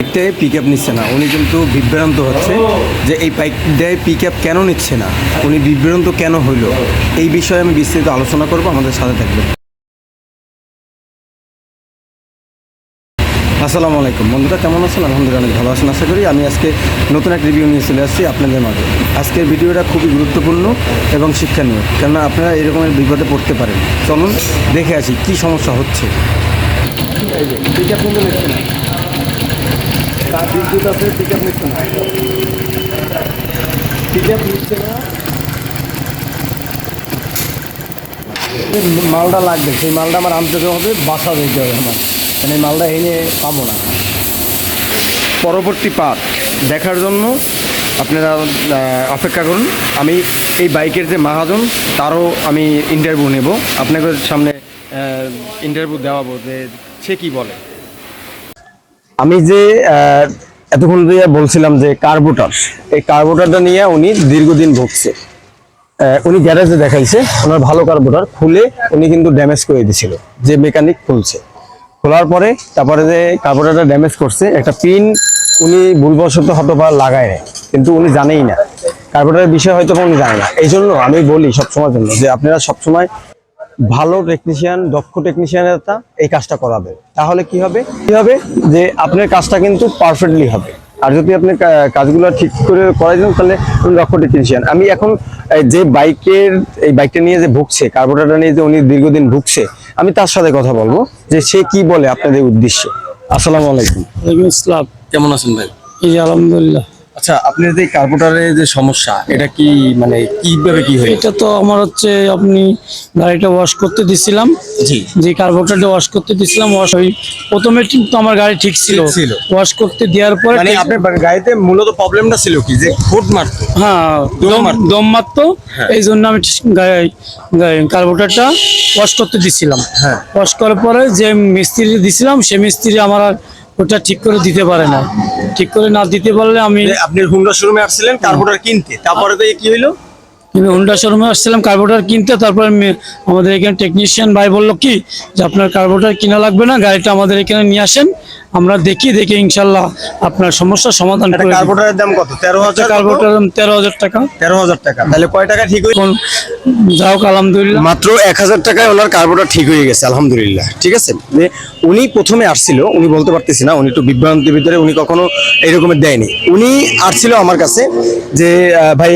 বাইকটায় pick up নিচ্ছে না। উনি কিন্তু বিভ্রান্ত হচ্ছে যে এই বাইকটায় পিক আপ কেন নিচ্ছে না? উনি বিভ্রান্ত কেন হইল এই বিষয়ে আমি বিস্তারিত আলোচনা করব, আমাদের সাথে থাকবে আসসালামু আলাইকুম। বন্ধুরা, কেমন আছেন? আলহামদুলিল্লাহ, অনেক ভালো আছেন। আশা করি আমি আজকে নতুন একটা রিভিউ নিয়ে চলে আসছি আপনাদের মাঝে। আজকের ভিডিওটা খুবই গুরুত্বপূর্ণ এবং শিক্ষণীয়, কেননা আপনারা এরকমের বিপদে পড়তে পারেন। চলুন দেখে আসি কি সমস্যা হচ্ছে। পিক আপ নিচ্ছে না। তার বিদ্যুৎ আছে পিক নিচ্ছে না। পিক নিচ্ছে না। মালটা লাগবে, সেই মালটা আমার আনতে হবে, বাসা দিতে হবে আমার। মানে মালটা এনে পাবো না। পরবর্তী পার্ট দেখার জন্য আপনারা অপেক্ষা করুন। আমি এই বাইকের যে মাহাজন, তারও আমি ইন্টারভিউ নেব। আপনাদের সামনে ইন্টারভিউ দেওয়াবো যে সে কি বলে। আমি যে এতক্ষণ ধরে বলছিলাম যে কার্বোটার, এই কার্বোটারটা নিয়ে উনি দীর্ঘদিন ভুগছে। উনি গ্যারেজে দেখাইছে, ওনার ভালো কার্বোটার খুলে উনি কিন্তু ড্যামেজ করে দিয়েছিল, যে মেকানিক খুলছে। খোলার পরে তারপরে যে কার্বোটারটা ড্যামেজ করছে, একটা পিন উনি ভুলবশত হয়তো বা লাগায় নাই, কিন্তু উনি জানেই না। কার্বোটারের বিষয় হয়তো উনি জানে না। এই জন্য আমি বলি সবসময়ের জন্য যে আপনারা সবসময় ভালো টেকনিশিয়ান দক্ষ টেকনিশিয়ানের একটা এই কাজটা করাবে। তাহলে কি হবে? কি হবে? যে আপনার কাজটা কিন্তু পারফেক্টলি হবে। আর যদি আপনি কাজগুলো ঠিক করে করাই দেন তাহলে উনি দক্ষ টেকনিশিয়ান আমি এখন যে বাইকের এই বাইকটা নিয়ে যে ভুগছে কার্বোটারটা নিয়ে যে উনি দীর্ঘদিন ভুগছে আমি তার সাথে কথা বলব যে সে কি বলে আপনাদের উদ্দেশ্যে। আসসালামু আলাইকুম। ওয়ালাইকুম আসসালাম। কেমন আছেন ভাই? এই যে আলহামদুলিল্লাহ। আচ্ছা আপনার যে কার্বোটারের যে সমস্যা এটা কি মানে কীভাবে কি হয় এটা তো আমার হচ্ছে আপনি গাড়িটা ওয়াশ করতে দিছিলাম জি যে কার্বোটারটা ওয়াশ করতে দিছিলাম ওয়াশ ওই প্রথমে কিন্তু আমার গাড়ি ঠিক ছিল ছিল। ওয়াশ করতে দেওয়ার পরে মানে আপনার গাড়িতে মূলত প্রবলেমটা ছিল কি যে ফুট মারতো হ্যাঁ দম দম মারতো। হ্যাঁ। এই জন্য আমি কার্বোটারটা ওয়াশ করতে দিছিলাম হ্যাঁ। ওয়াশ করার পরে যে মিস্ত্রি দিছিলাম সে মিস্ত্রি আমার আর ওটা ঠিক করে দিতে পারে না। ঠিক করে না দিতে পারলে আমি আপনি হুন্ডা শোরুমে আসছিলেন কার্বোটার কিনতে। তারপরে তো কি হইল? আমি হুন্ডা শোরুমে আসছিলাম কার্বোটার কিনতে। তারপরে আমাদের এখানে টেকনিশিয়ান ভাই বলল কি যে আপনার কার্বোটার কিনা লাগবে না গাড়িটা আমাদের এখানে নিয়ে আসেন। আমরা দেখি দেখি ইনশাল্লাহ আপনার সমস্যার সমাধান করে কার্বোটারের দাম কত? তেরো হাজার কার্বোটার তেরো হাজার টাকা। তেরো হাজার টাকা। তাহলে কয় টাকা ঠিক এখন যাই আলহামদুলিল্লাহ। মাত্র এক হাজার টাকায় ওনার কার্বোটার ঠিক হয়ে গেছে আলহামদুলিল্লাহ। ঠিক আছে? যে উনি প্রথমে আসছিল উনি বলতে পারতেছি না উনি একটু বিভ্রান্তির ভিতরে উনি কখনো এরকমের দেয়নি। উনি আসছিল আমার কাছে যে ভাই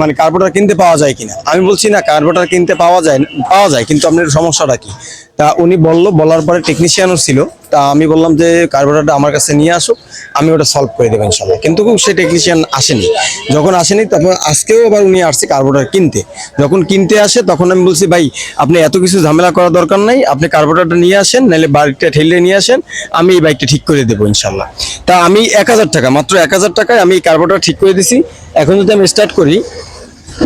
মানে কার্বোটার কিনতে পাওয়া যায় কিনা। আমি বলছি না কার্বোটার কিনতে পাওয়া যায় পাওয়া যায় কিন্তু আপনার সমস্যাটা কি? তা উনি বলল বলার পরে টেকনিশিয়ানও ছিল। তা আমি বললাম যে কার্বোটারটা আমার কাছে নিয়ে আসুক, আমি ওটা সলভ করে দেবেন ইনশাল্লাহ। কিন্তু সে টেকনিশিয়ান আসেনি। যখন আসেনি, তখন আজকেও আবার উনি আসছে কার্বোটার কিনতে। যখন কিনতে আসে, তখন আমি বলছি, ভাই, আপনি এত কিছু ঝামেলা করার দরকার নাই, আপনি কার্বোটারটা নিয়ে আসেন, নাহলে বাইকটা ঠেলে নিয়ে আসেন, আমি এই বাইকটা ঠিক করে দেবো ইনশাল্লাহ। তা আমি এক হাজার টাকা, মাত্র এক হাজার টাকায় আমি কার্বোটার ঠিক করে দিছি। এখন যদি আমি স্টার্ট করি,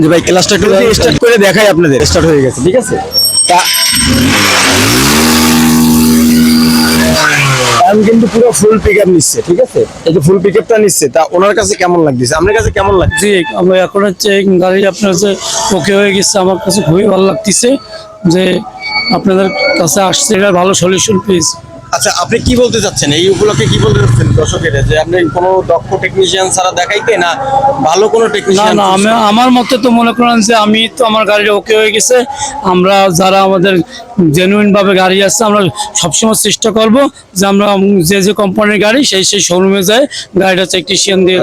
যে ভাই ক্লাসটা একটু স্টার্ট করে দেখাই আপনাদের স্টার্ট হয়ে গেছে, ঠিক আছে? তা আমি কিন্তু পুরো ফুল পিক আপ নিচ্ছে ঠিক আছে? এই যে ফুল পিক আপটা নিচ্ছে তা ওনার কাছে কেমন লাগতেছে? আপনার কাছে কেমন লাগছে জি আমরা এখন হচ্ছে গাড়ি আপনার যে ওকে হয়ে গেছে। আমার কাছে খুবই ভালো লাগতেছে যে আপনাদের কাছে আসছে এটা ভালো সলিউশন পেয়েছি। আচ্ছা আপনি কি বলতে চাচ্ছেন? এই উপলক্ষে কি বলতে চাচ্ছেন দর্শকের? যে আপনি কোনো দক্ষ টেকনিশিয়ান ছাড়া দেখাইতে না ভালো কোনো টেকনিশিয়ান না আমি আমার মতে তো মনে করেন যে আমি তো আমার গাড়িটা ওকে হয়ে গেছে। আমরা যারা আমাদের জেনুইন ভাবে গাড়ি আসছে, আমরা সবসময় চেষ্টা করব যে আমরা যে যে কোম্পানির গাড়ি, সেই সেই শোরুমে যাই গাড়িটা টেকনিশিয়ান দিয়ে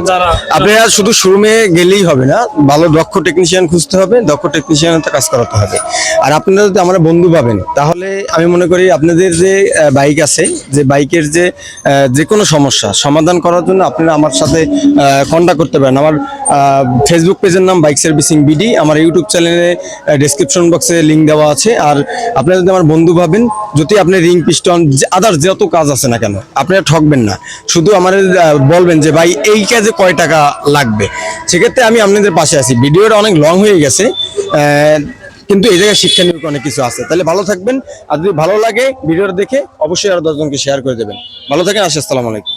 আপনারা শুধু শোরুমে গেলেই হবে না, ভালো দক্ষ টেকনিশিয়ান খুঁজতে হবে, দক্ষ টেকনিশিয়ানের কাজ করাতে হবে। আর আপনারা যদি আমার বন্ধু পাবেন, তাহলে আমি মনে করি আপনাদের যে বাইক আছে, যে বাইকের যে যে কোনো সমস্যা, সমাধান করার জন্য আপনারা আমার সাথে কন্ট্যাক্ট করতে পারেন। আমার ফেসবুক পেজের নাম বাইক সার্ভিসিং বিডি আমার ইউটিউব চ্যানেলে ডেসক্রিপশন বক্সে লিঙ্ক দেওয়া আছে। আর আপনারা যদি আমার বন্ধু ভাবেন, যদি আপনি রিং পিস্টন আদার যত কাজ আছে না কেন, আপনারা ঠকবেন না। শুধু আমার বলবেন যে, ভাই, এই কাজে কয় টাকা লাগবে? সেক্ষেত্রে আমি আপনাদের পাশে আছি। ভিডিওটা অনেক লং হয়ে গেছে কিন্তু এই জায়গায় শিক্ষণীয় অনেক কিছু আছে। তাহলে ভালো থাকবেন। আর যদি ভালো লাগে ভিডিওটা দেখে, অবশ্যই আরও দশজনকে শেয়ার করে দেবেন। ভালো থাকেন আসি আসসালামু আলাইকুম।